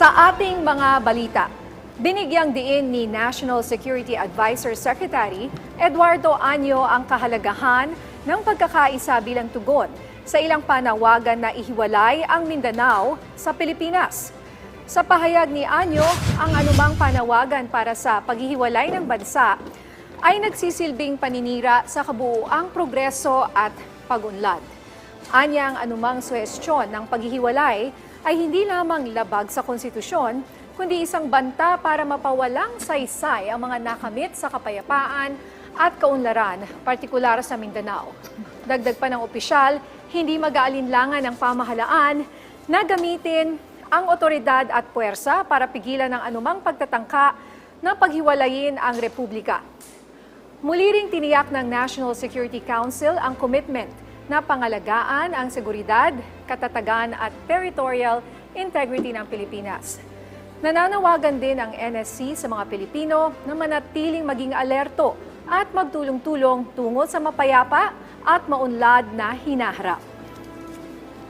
Sa ating mga balita, binigyang diin ni National Security Advisor Secretary Eduardo Anyo ang kahalagahan ng pagkakaisa bilang tugon sa ilang panawagan na ihiwalay ang Mindanao sa Pilipinas. Sa pahayag ni Anyo, ang anumang panawagan para sa paghihiwalay ng bansa ay nagsisilbing paninira sa kabuuang progreso at pagunlad. Anya ang anumang suhestyon ng paghihiwalay ay hindi lamang labag sa konstitusyon, kundi isang banta para mapawalang saysay ang mga nakamit sa kapayapaan at kaunlaran, partikular sa Mindanao. Dagdag pa ng opisyal, hindi mag-aalinlangan ng pamahalaan na gamitin ang otoridad at puwersa para pigilan ang anumang pagtatangka na paghiwalayin ang republika. Muli ring tiniyak ng National Security Council ang commitment na pangalagaan ang seguridad, katatagan at territorial integrity ng Pilipinas. Nananawagan din ang NSC sa mga Pilipino na manatiling maging alerto at magtulong-tulong tungo sa mapayapa at maunlad na hinaharap.